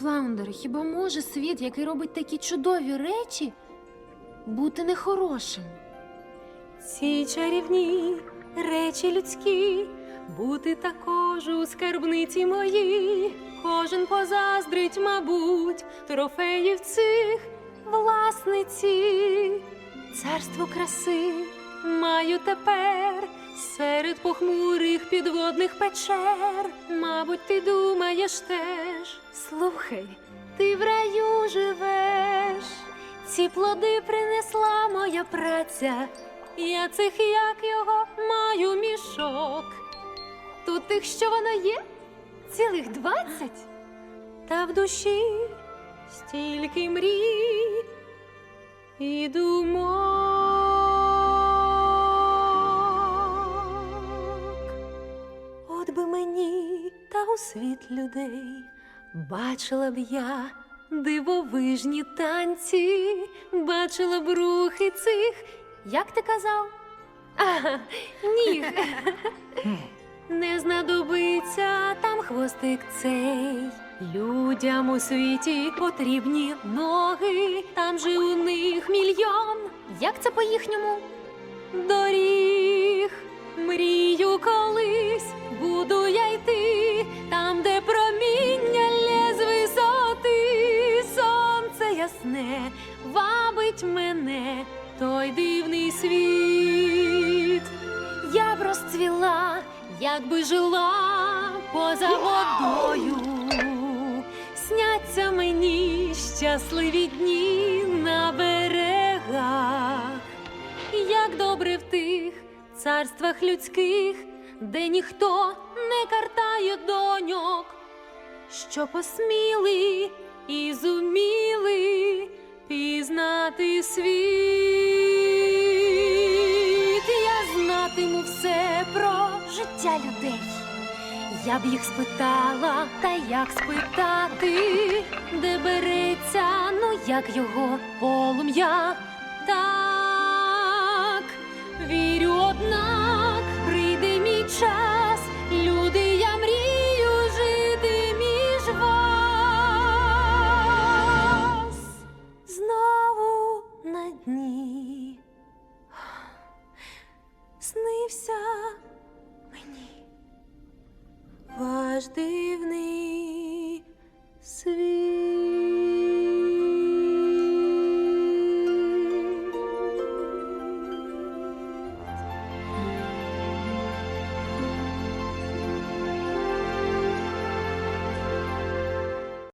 Флаундер, хіба може світ, який робить такі чудові речі, бути нехорошим? Ці чарівні речі людські, бути також у скарбниці моїй. Кожен позаздрить, мабуть, трофеїв цих власниці. Царство краси маю тепер серед похмурих підводних печер. Мабуть, ти думаєш теж. Слухай, ти в раю живеш. Ці плоди принесла моя праця. Я цих, як його, маю мішок. Тут тих, що воно є, цілих двадцять. Та в душі стільки мрій і думок. От би мені та у світ людей бачила б я дивовижні танці, бачила б рухи цих. Як ти казав? А, ніг. Не знадобиться там хвостик цей. Людям у світі потрібні ноги, там же у них мільйон. Як це по-їхньому? Доріг, мрію якби жила поза водою. Сняться мені щасливі дні на берегах. Як добре в тих царствах людських, де ніхто не картає доньок, що посміли і зуміли пізнати світ. Життя людей. Я б їх спитала, та як спитати, де береться, ну як його полум'я. Так, наш дивний.